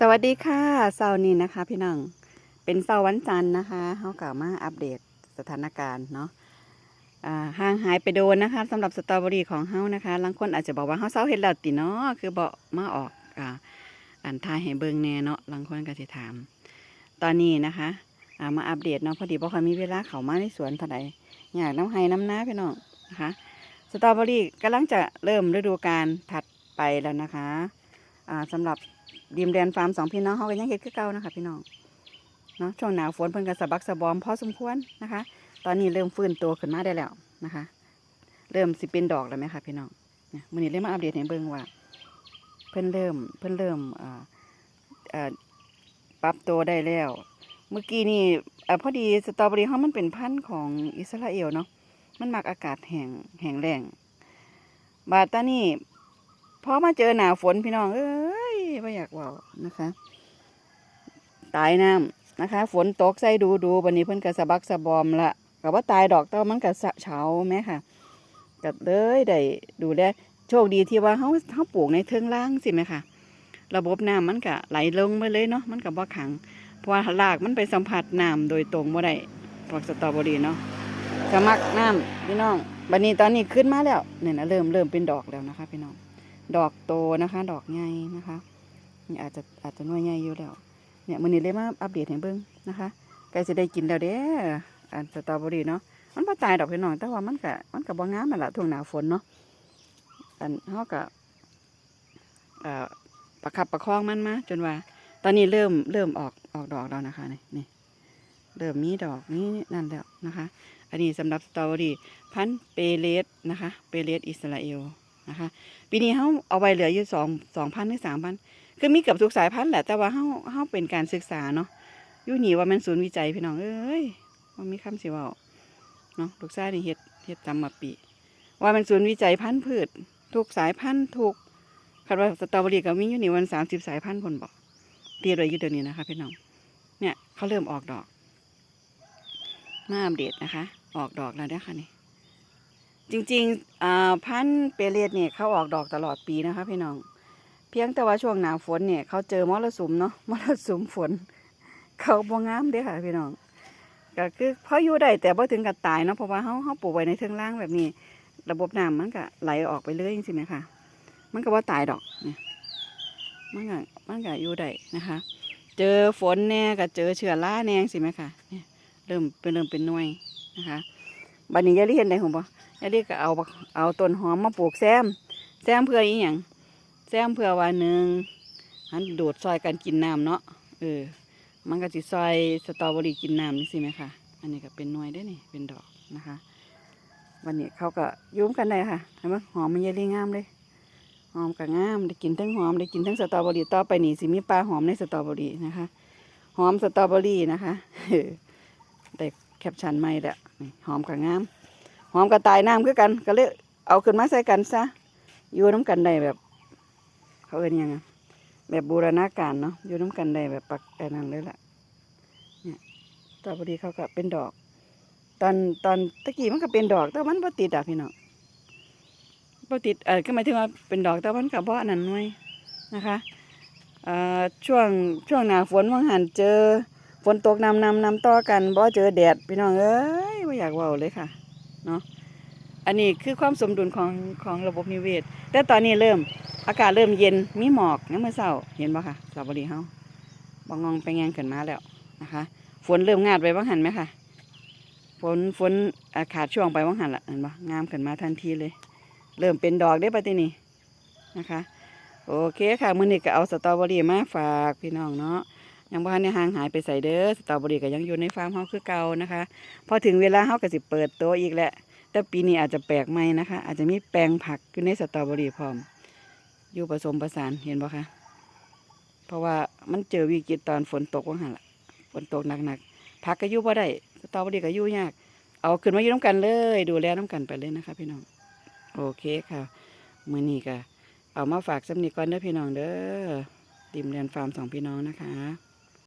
สวัสดีค่ะเสาร์นี้นะคะ พี่น้อง เป็นเสาร์วันจันทร์นะคะเขากล่าวมาอัปเดตสถานการณ์เนาะห่างหายไปโดนนะคะสำหรับสตรอเบอรี่ของเฮานะคะบางคนอาจจะบอกว่าเฮาเศร้าเห็ดแล้วติเนาะคือบอกมาออกอ่าอันทายให้เบิงแน่เนาะบางคนก็สิถาม ตอนนี้นะคะามาอัปเดตเนาะพอดีบ่ค่อยมีเวลาเข้ามาในสวนเท่าใดอยากน้ำไห้น้ำน้าพี่น้องนะคะ สตรอเบอรี่กำลังจะเริ่มฤดูกาลถัดไปแล้วนะคะ อ่าสำหรับดิมแดนฟาร์มสองพี่น้องเขาก็ยังเฮ็ดคือเก่านะคะพี่น้องเนาะช่วงหนาวฝนเพิ่นก็สะบักสะบอมพอสมควรนะคะ ตอนนี้เริ่มฟื้นตัวขึ้นมาได้แล้วนะคะ เริ่มสิเป็นดอกแล้วไหมคะพี่น้องเนี่ยมื้อนี้เลยมาอัปเดตให้เบิ่งว่า เพิ่นเริ่มเพิ่นเริ่มอ่อเอ่อปรับตัวได้แล้ว เมื่อกี้นี่อพอดีสตรอเบอรี่เฮามันเป็นพันธุ์ของอิสราเอลเนาะมันมักอากาศแห้งแห้งแล้งบาตานี่ พอมาเจอหนาฝนพี่น้อง เอ้ยไม่อยากเว่านะคะ ตายน้ำนะคะ ฝนตกใส่ดูดูวันนี้เพิ่นก็สะบักสะบอมละก็ว่าตายดอกแต่ว่ามันก็สะเฉาแม่ค่ะก็เลยได้ดูแลโชคดีที่ว่าเฮาเฮาปลูกในเทิงล่างสิแม่ค่ะ ระบบน้ำมันก็ไหลลงไปเลยเนาะมันก็บ่ขังเพราะว่ารากมันไปสัมผัสน้ำโดยตรงบ่ได้พวกสตรอเบอรี่เนาะสมักน้ำพี่น้อง บัดนี้ตอนนี้ขึ้นมาแล้วเนี่ยนะเริ่มเริ่มเป็นดอกแล้วนะคะพี่น้อง ดอกโตนะคะ ดอกใหญ่นะคะนี่อาจจะอาจจะน่วยใหญ่อยู่แล้ว เนี่ยมื้อนี้เลยมาอัปเดตให้เบิ่งนะคะใกล้จะได้กินแล้วเด้ออันสตรอเบอรี่เนาะมันบ่ตายดอกพี่น้องแต่ว่ามันก็มันก็บ่งามนั่นล่ะช่วงหน้าฝนเนาะอันเฮาก็เอ่อประคับประคองมันมาจนว่า ตอนนี้เริ่มเริ่มออกออกดอกแล้วนะคะนี่นี่เริ่มมีดอกนี้นั่นแล้วนะคะ อันนี้สำหรับสตรอเบอรี่พันธ์เปเลสนะคะ เปเลสอิสราเอล นะคะปีนี้เขาเอาไว้เหลืออยู่สองสองพันหรือสามพันคือมีเกือบทุกสายพันธุ์แหละแต่ว่าเขาเขาเป็นการศึกษาเนาะยู่นี่ว่ามันศูนย์วิจัยพี่น้องเอ้ยว่ามีคำสิเว่าเนาะลูกชายนี่เฮ็ดเฮ็ดตำมาปี ว่ามันศูนย์วิจัยพันธุ์พืชทุกสายพันธุ์ทุกคาดว่าสตรอเบอรี่ก็มีอยู่นี่วันสามสิบสายพันธุ์คนบอกเตียเลยอยู่เดี๋ยวนี้นะคะพี่น้องเนี่ยเขาเริ่มออกดอกมาอัปเดตนะคะ ออกดอกแล้วนะคะนี่ จริงๆพันธุ์เปเรตเนี่ยเขาออกดอกตลอดปีนะคะพี่น้อง เพียงแต่ว่าช่วงหนาฝนเนี่ยเขาเจอมรสุมเนาะมรสุมฝน เขาบ่งามเด้อค่ะพี่น้องก็คือพออยู่ได้แต่บ่ถึงกับตายเนาะเพราะว่าเขาเขาปลูกไว้ในเทิงล่างแบบนี้ ระบบน้ำมันก็ไหลออกไปเรื่อยจริงๆไหมคะมันก็ว่าตายดอกเนี่ยมันก็มันก็อยู่ได้นะคะ เจอฝนแน่ก็เจอเชื้อราแน่สิไหมคะเนี่ยเริ่มเป็นเริ่มเป็นหน่วยนะคะบัดนี้ยายลี่เห็นได้ของบ่ ยายลี่ก็เอาเอาต้นหอมมาปลูกแซม แซมเพื่ออีหยังแซมเพื่อว่าหนึ่งหันโดดซอยกันกินน้ำเนาะเออ มันก็สิซอยสตรอเบอรี่กินน้ำนี่สิไหมคะอันนี้ก็เป็นหน่วยได้นี่เป็นดอกนะคะ วันนี้เขาก็ยุ่มกันได้ค่ะเห็นไหมหอมมันยายลีงามเลยหอมก็งามได้กินทั้งหอมได้กินทั้งสตรอเบอรี่ต่อไปนี่สิมีปลาหอมในสตรอเบอรี่นะคะหอมสตรอเบอรี่นะคะได้แคปชั่นใหม่แล้วหอมก็งาม หอมกระต่ายน้ำคือกัน ก็เลยเอาขึ้นมาใส่กันซะอยู่น้ำกันได้แบบ เขาเอ็นยังไงแบบบูรณาการเนาะอยู่น้ำกันได้แบบปักแต่นั้นเลยล่ะเนี่ยตอนพอดีเขาก็เป็นดอก ตอนตอนตะกี้มันก็เป็นดอก แต่มันบ่ติดอะพี่น้องบ่ติดเออก็หมายถึงว่าเป็นดอกแต่มันก็บ่อันนั้นหน่วยนะคะเอ่อช่วงช่วงหน้าฝนว่างหันเจอฝนตกนำนำนำต่อกันบ่เจอแดดพี่น้องเอ้ยไม่อยากเว่าเลยค่ะ เนาะอันนี้คือความสมดุลของของระบบนิเวศ แต่ตอนนี้เริ่ม อากาศเริ่มเย็นมีหมอกในเมื่อเช้าเห็นบ่ค่ะสระบุรีเฮาบองงองไปแงงขึ้นมาแล้วนะคะ ฝนเริ่มงาดไปบ้างหันไหมค่ะ ฝนฝนอาขาดช่วงไปบ้างหันละเห็นบ่งามขึ้นมาทันทีเลย เริ่มเป็นดอกได้ปะทีนี้นะคะ โอเคค่ะมื้อนี้ก็เอาสตรอเบอรี่มาฝากพี่น้องเนาะ ยังบ่ทันได้ห่างหายไปใส่เด้อสตรอเบอรี่ก็ยังอยู่ในฟาร์มเฮาคือเก่านะคะ พอถึงเวลาเฮาก็สิเปิดโตอีกแหละ แต่ปีนี้อาจจะแปลกใหม่นะคะ อาจจะมีแปลงผักอยู่ในสตรอเบอรี่พร้อม อยู่ผสมผสานเห็นบ่คะ เพราะว่ามันเจอวิกฤตตอนฝนตกว่าหั่นล่ะฝนตกหนักๆผักก็อยู่บ่ได้สตรอเบอรี่ก็อยู่ยาก เอาขึ้นมาอยู่น้ำกันเลย ดูแลน้ำกันไปเลยนะคะ พี่น้อง โอเคค่ะ มื้อนี้ก็เอามาฝากสำนีก่อนเด้อพี่น้องเด้อติมเรียนฟาร์มสองพี่น้องนะคะ